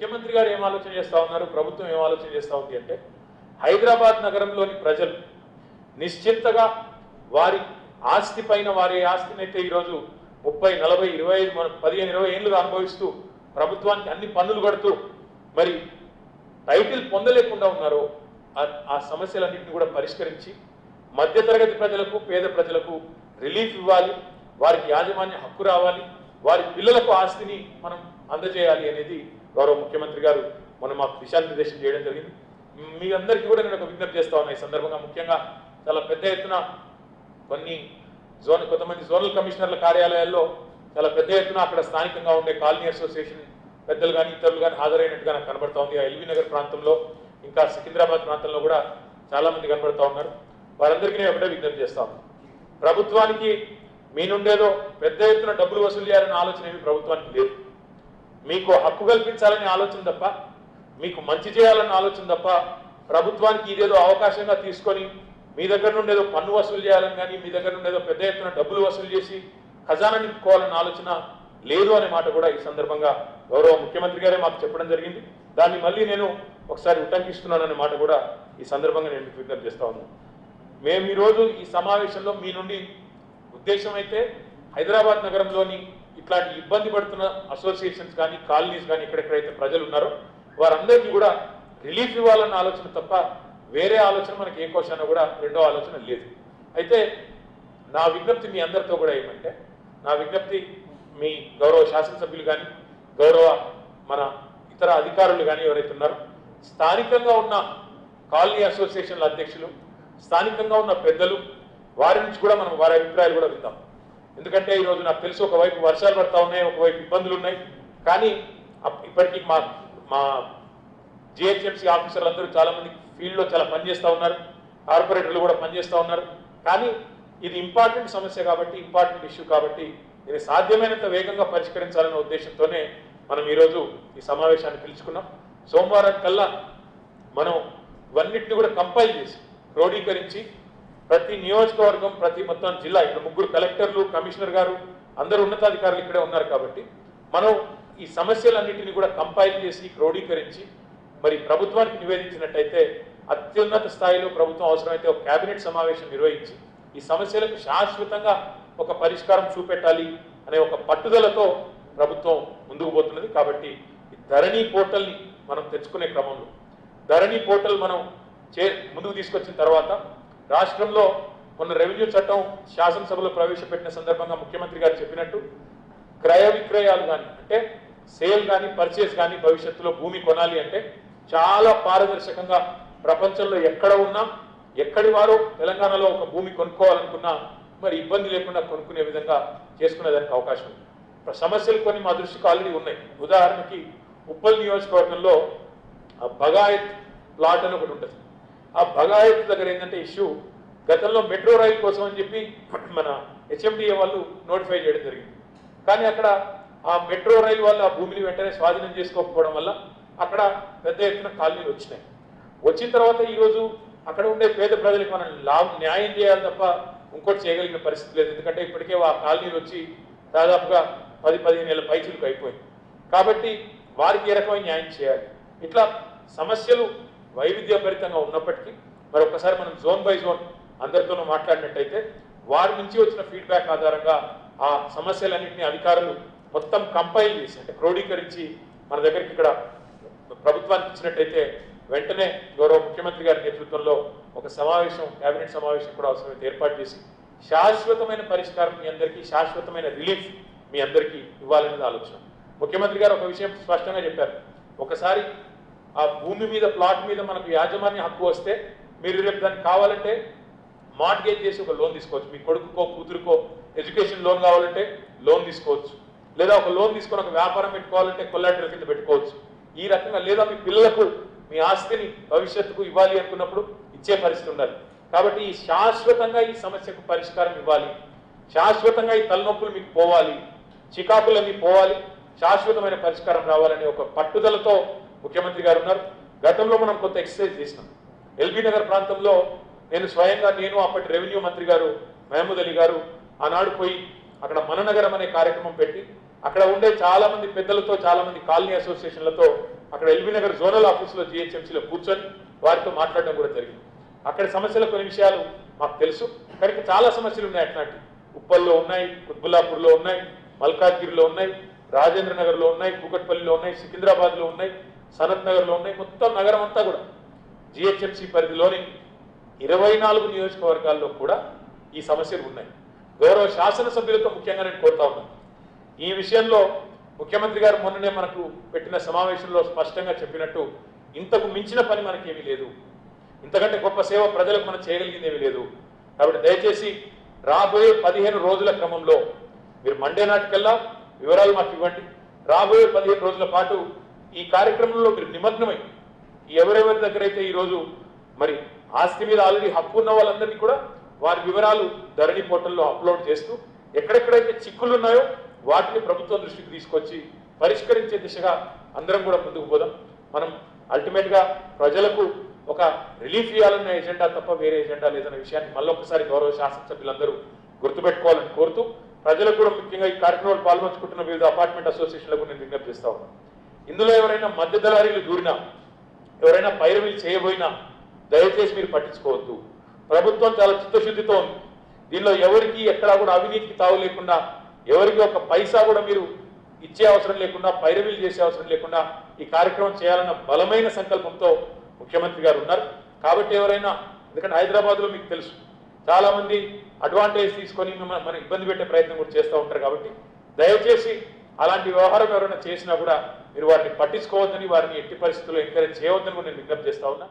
ముఖ్యమంత్రి గారు ఏం ఆలోచన చేస్తూ ఉన్నారు? ప్రభుత్వం ఏం ఆలోచన చేస్తూ ఉంది అంటే హైదరాబాద్ నగరంలోని ప్రజలు నిశ్చింతగా వారి ఆస్తి పైన వారి ఆస్తిని అయితే ఈరోజు ముప్పై నలభై ఇరవై ఐదు పదిహేను ఇరవై ఏళ్ళుగా అనుభవిస్తూ ప్రభుత్వానికి అన్ని పన్నులు కడుతూ మరి టైటిల్ పొందలేకుండా ఉన్నారో ఆ- ఆ సమస్యలన్నింటినీ కూడా పరిష్కరించి మధ్యతరగతి ప్రజలకు పేద ప్రజలకు రిలీఫ్ ఇవ్వాలి వారికి యాజమాన్య హక్కు రావాలి వారి పిల్లలకు ఆస్తిని మనం అందజేయాలి అనేది గౌరవ ముఖ్యమంత్రి గారు మనం మాకు దిశానిర్దేశం చేయడం జరిగింది. మీ అందరికీ కూడా నేను ఒక విజ్ఞప్తి చేస్తా ఉన్నా. ఈ సందర్భంగా ముఖ్యంగా చాలా పెద్ద ఎత్తున కొన్ని జోన్ కొంతమంది జోనల్ కమిషనర్ల కార్యాలయాల్లో చాలా పెద్ద ఎత్తున అక్కడ స్థానికంగా ఉండే కాలనీ అసోసియేషన్ పెద్దలు కానీ ఇతరులు కానీ హాజరైనట్టుగా నాకు కనబడతా ఉంది. ఆ ఎల్బీ నగర్ ప్రాంతంలో ఇంకా సికింద్రాబాద్ ప్రాంతంలో కూడా చాలామంది కనబడుతూ కనబడతా ఉన్నారు. వారందరికీ నేను ఒకటే విజ్ఞప్తి చేస్తాను ప్రభుత్వానికి మీ నుండేదో పెద్ద ఎత్తున డబ్బులు వసూలు చేయాలనే ఆలోచన ఏమి ప్రభుత్వానికి లేదు. మీకు హక్కు కల్పించాలని ఆలోచన తప్ప మీకు మంచి చేయాలని ఆలోచన తప్ప ప్రభుత్వానికి ఇదేదో అవకాశంగా తీసుకొని మీ దగ్గర నుండి ఏదో పన్ను వసూలు చేయాలని కానీ మీ దగ్గర నుండి ఏదో పెద్ద ఎత్తున డబ్బులు వసూలు చేసి ఖజానా నింపుకోవాలన్న ఆలోచన లేదు అనే మాట కూడా ఈ సందర్భంగా గౌరవ ముఖ్యమంత్రి గారే మాకు చెప్పడం జరిగింది. దాన్ని మళ్ళీ నేను ఒకసారి ఉటంకిస్తున్నాననే మాట కూడా ఈ సందర్భంగా నేను మీకు విజ్ఞప్తి చేస్తా ఉన్నాను. మేము ఈరోజు ఈ సమావేశంలో మీ నుండి ఉద్దేశం అయితే హైదరాబాద్ నగరంలోని ఇట్లాంటి ఇబ్బంది పడుతున్న అసోసియేషన్స్ కానీ కాలనీస్ కానీ ఎక్కడెక్కడైతే ప్రజలు ఉన్నారో వారందరికీ కూడా రిలీఫ్ ఇవ్వాలన్న ఆలోచన తప్ప వేరే ఆలోచన మనకి ఏ కోశాన కూడా రెండో ఆలోచన లేదు. అయితే నా విజ్ఞప్తి మీ అందరితో కూడా ఏమంటే నా విజ్ఞప్తి మీ గౌరవ శాసనసభ్యులు కానీ గౌరవ మన ఇతర అధికారులు కానీ ఎవరైతే ఉన్నారో స్థానికంగా ఉన్న కాలనీ అసోసియేషన్ల అధ్యక్షులు స్థానికంగా ఉన్న పెద్దలు వారి నుంచి కూడా మనం వారి అభిప్రాయాలు కూడా విందాం. ఎందుకంటే ఈరోజు నాకు తెలుసు ఒకవైపు వర్షాలు పడతా ఉన్నాయి ఒకవైపు ఇబ్బందులు ఉన్నాయి. కానీ అప్- ఇప్పటికీ మా మా జిహెచ్ఎంసీ ఆఫీసర్లు అందరూ చాలామంది ఫీల్డ్లో చాలా పనిచేస్తూ ఉన్నారు కార్పొరేటర్లు కూడా పనిచేస్తూ ఉన్నారు. కానీ ఇది ఇంపార్టెంట్ సమస్య కాబట్టి ఇంపార్టెంట్ ఇష్యూ కాబట్టి దీన్ని సాధ్యమైనంత వేగంగా పరిష్కరించాలనే ఉద్దేశంతోనే మనం ఈరోజు ఈ సమావేశాన్ని పిలుచుకున్నాం. సోమవారం కల్లా మనం ఇవన్నిటిని కూడా కంపైల్ చేసి క్రోడీకరించి ప్రతి నియోజకవర్గం ప్రతి మొత్తం జిల్లా ఇక్కడ ముగ్గురు కలెక్టర్లు కమిషనర్ గారు అందరు ఉన్నతాధికారులు ఇక్కడే ఉన్నారు కాబట్టి మనం ఈ సమస్యలన్నింటినీ కూడా కంపైల్ చేసి క్రోడీకరించి మరి ప్రభుత్వానికి నివేదించినట్టయితే అత్యున్నత స్థాయిలో ప్రభుత్వం అవసరమైతే ఒక కేబినెట్ సమావేశం నిర్వహించి ఈ సమస్యలకు శాశ్వతంగా ఒక పరిష్కారం చూపెట్టాలి అనే ఒక పట్టుదలతో ప్రభుత్వం ముందుకు పోతున్నది కాబట్టి ఈ ధరణి పోర్టల్ని మనం తెచ్చుకునే క్రమంలో ధరణి పోర్టల్ మనం చే ముందుకు తీసుకొచ్చిన తర్వాత రాష్ట్రంలో మొన్న రెవెన్యూ చట్టం శాసనసభలో ప్రవేశపెట్టిన సందర్భంగా ముఖ్యమంత్రి గారు చెప్పినట్టు క్రయ విక్రయాలు కానీ అంటే సేల్ కానీ పర్చేస్ కానీ భవిష్యత్తులో భూమి కొనాలి అంటే చాలా పారదర్శకంగా ప్రపంచంలో ఎక్కడ ఉన్నా ఎక్కడి వారు తెలంగాణలో ఒక భూమి కొనుక్కోవాలనుకున్నా మరి ఇబ్బంది లేకుండా కొనుక్కునే విధంగా చేసుకునేదానికి అవకాశం ఉంది. సమస్యలు కొన్ని మా దృష్టికి ఆల్రెడీ ఉన్నాయి. ఉదాహరణకి ఉప్పల్ నియోజకవర్గంలో బగాయత్ ప్లాట్ అని ఒకటి ఉంటుంది. ఆ బగాయత్ దగ్గర ఏంటంటే ఇష్యూ. గతంలో మెట్రో రైల్ కోసం అని చెప్పి మన హెచ్ఎండిఏ వాళ్ళు నోటిఫై చేయడం జరిగింది. కానీ అక్కడ ఆ మెట్రో రైల్ వాళ్ళు ఆ భూమిని వెంటనే స్వాధీనం చేసుకోకపోవడం వల్ల అక్కడ పెద్ద ఎత్తున కాలనీలు వచ్చినాయి. వచ్చిన తర్వాత ఈరోజు అక్కడ ఉండే పేద ప్రజలకు మనం లాభ న్యాయం చేయాలి తప్ప ఇంకోటి చేయగలిగిన పరిస్థితి లేదు. ఎందుకంటే ఇప్పటికే ఆ కాలనీలు వచ్చి దాదాపుగా పది పదిహేను ఏళ్ళ పైచులకు అయిపోయింది కాబట్టి వారికి ఏ రకమైన న్యాయం చేయాలి? ఇట్లా సమస్యలు వైవిధ్యభరితంగా ఉన్నప్పటికీ మరి ఒకసారి మనం జోన్ బై జోన్ అందరితోనూ మాట్లాడినట్టయితే వారి నుంచి వచ్చిన ఫీడ్బ్యాక్ ఆధారంగా ఆ సమస్యలన్నింటినీ అధికారులు మొత్తం కంపైల్ చేసి అంటే క్రోడీకరించి మన దగ్గరికి ఇక్కడ ప్రభుత్వానికి ఇచ్చినట్టయితే వెంటనే గౌరవ ముఖ్యమంత్రి గారి నేతృత్వంలో ఒక సమావేశం కేబినెట్ సమావేశం కూడా అవసరమైతే ఏర్పాటు చేసి శాశ్వతమైన పరిష్కారం మీ అందరికీ శాశ్వతమైన రిలీఫ్ మీ అందరికీ ఇవ్వాలనేది ఆలోచన. ముఖ్యమంత్రి గారు ఒక విషయం స్పష్టంగా చెప్పారు. ఒకసారి ఆ భూమి మీద ప్లాట్ మీద మనకు యాజమాన్య హక్కు వస్తే మీరు రేపు దానికి కావాలంటే మార్గేజ్ చేసి ఒక లోన్ తీసుకోవచ్చు. మీ కొడుకుకో కూతురుకో ఎడ్యుకేషన్ లోన్ కావాలంటే లోన్ తీసుకోవచ్చు. లేదా ఒక లోన్ తీసుకొని ఒక వ్యాపారం పెట్టుకోవాలంటే కొల్లాటల కింద పెట్టుకోవచ్చు. ఈ రకంగా లేదా మీ పిల్లలకు మీ ఆస్తిని భవిష్యత్తుకు ఇవ్వాలి అనుకున్నప్పుడు ఇచ్చే పరిస్థితి ఉండాలి. కాబట్టి ఈ శాశ్వతంగా ఈ సమస్యకు పరిష్కారం ఇవ్వాలి. శాశ్వతంగా ఈ తలనొప్పులు మీకు పోవాలి. చికాకులన్నీ పోవాలి. శాశ్వతమైన పరిష్కారం రావాలనే ఒక పట్టుదలతో ముఖ్యమంత్రి గారు ఉన్నారు. గతంలో మనం కొంత ఎక్సర్సైజ్ చేసినాం. ఎల్బీ నగర్ ప్రాంతంలో నేను స్వయంగా నేను అప్పటి రెవెన్యూ మంత్రి గారు మహమూద్ అలీ గారు ఆనాడు పోయి అక్కడ మననగరం అనే కార్యక్రమం పెట్టి అక్కడ ఉండే చాలామంది పెద్దలతో చాలామంది కాలనీ అసోసియేషన్లతో అక్కడ ఎల్బీ నగర్ జోనల్ ఆఫీసులో జిహెచ్ఎంసీలో కూర్చొని వారితో మాట్లాడడం కూడా జరిగింది. అక్కడ సమస్యల కొన్ని విషయాలు మాకు తెలుసు. కనుక చాలా సమస్యలు ఉన్నాయి అట్లాంటి. ఉప్పల్లో ఉన్నాయి కుత్బుల్లాపూర్లో ఉన్నాయి మల్కాజ్గిరిలో ఉన్నాయి రాజేంద్ర నగర్లో ఉన్నాయి కూకట్పల్లిలో ఉన్నాయి సికింద్రాబాద్లో ఉన్నాయి. సనత్ నగర్లో ఉన్నాయి. మొత్తం నగరం అంతా కూడా జిహెచ్ఎంసీ పరిధిలోని ఇరవై నాలుగు నియోజకవర్గాల్లో కూడా ఈ సమస్యలు ఉన్నాయి. గౌరవ శాసనసభ్యులతో ముఖ్యంగా నేను కోరుతా ఉన్నాను. ఈ విషయంలో ముఖ్యమంత్రి గారు మొన్ననే మనకు పెట్టిన సమావేశంలో స్పష్టంగా చెప్పినట్టు ఇంతకు మించిన పని మనకేమీ లేదు. ఇంతకంటే గొప్ప సేవ ప్రజలకు మనం చేయగలిగిందేమీ లేదు. కాబట్టి దయచేసి రాబోయే పదిహేను రోజుల క్రమంలో మీరు మండే నాటికల్లా వివరాలు మాకు ఇవ్వండి. రాబోయే పదిహేను రోజుల పాటు ఈ కార్యక్రమంలో మీరు నిమగ్నమై ఎవరెవరి దగ్గర అయితే ఈరోజు మరి ఆస్తి మీద ఆల్రెడీ హక్కు ఉన్న వాళ్ళందరినీ కూడా వారి వివరాలు ధరణి పోర్టల్లో అప్లోడ్ చేస్తూ ఎక్కడెక్కడైతే చిక్కులు ఉన్నాయో వాటిని ప్రభుత్వం దృష్టికి తీసుకొచ్చి పరిష్కరించే దిశగా అందరం కూడా ముందుకు పోదాం. మనం అల్టిమేట్గా ప్రజలకు ఒక రిలీఫ్ ఇవ్వాలన్న ఎజెండా తప్ప వేరే ఎజెండా లేదన్న విషయాన్ని మళ్ళొకసారి గౌరవ శాసనసభ్యులందరూ గుర్తుపెట్టుకోవాలని కోరుతూ ప్రజలకు కూడా ముఖ్యంగా ఈ కార్యక్రమాలు పాల్పంచుకుంటున్న వివిధ అపార్ట్మెంట్ అసోసియేషన్లకు నేను విజ్ఞప్తి చేస్తా ఉన్నాను. ఇందులో ఎవరైనా మధ్య దళారీలు దూరినా ఎవరైనా పైరవీలు చేయబోయినా దయచేసి మీరు పట్టించుకోవద్దు. ప్రభుత్వం చాలా చిత్తశుద్ధితో ఉంది. దీనిలో ఎవరికి ఎక్కడా కూడా అవినీతికి తావు లేకుండా ఎవరికి ఒక పైసా కూడా మీరు ఇచ్చే అవసరం లేకుండా పైరవీలు చేసే అవసరం లేకుండా ఈ కార్యక్రమం చేయాలన్న బలమైన సంకల్పంతో ముఖ్యమంత్రి గారు ఉన్నారు. కాబట్టి ఎవరైనా ఎందుకంటే హైదరాబాద్లో మీకు తెలుసు చాలామంది అడ్వాంటేజ్ తీసుకొని మిమ్మల్ని మనం ఇబ్బంది పెట్టే ప్రయత్నం కూడా చేస్తూ ఉంటారు కాబట్టి దయచేసి అలాంటి వ్యవహారం ఎవరైనా చేసినా కూడా మీరు వారిని పట్టించుకోవద్దని వారిని ఎట్టి పరిస్థితుల్లో ఎంకరేజ్ చేయవద్దని కూడా నేను విజ్ఞప్తి చేస్తా ఉన్నా.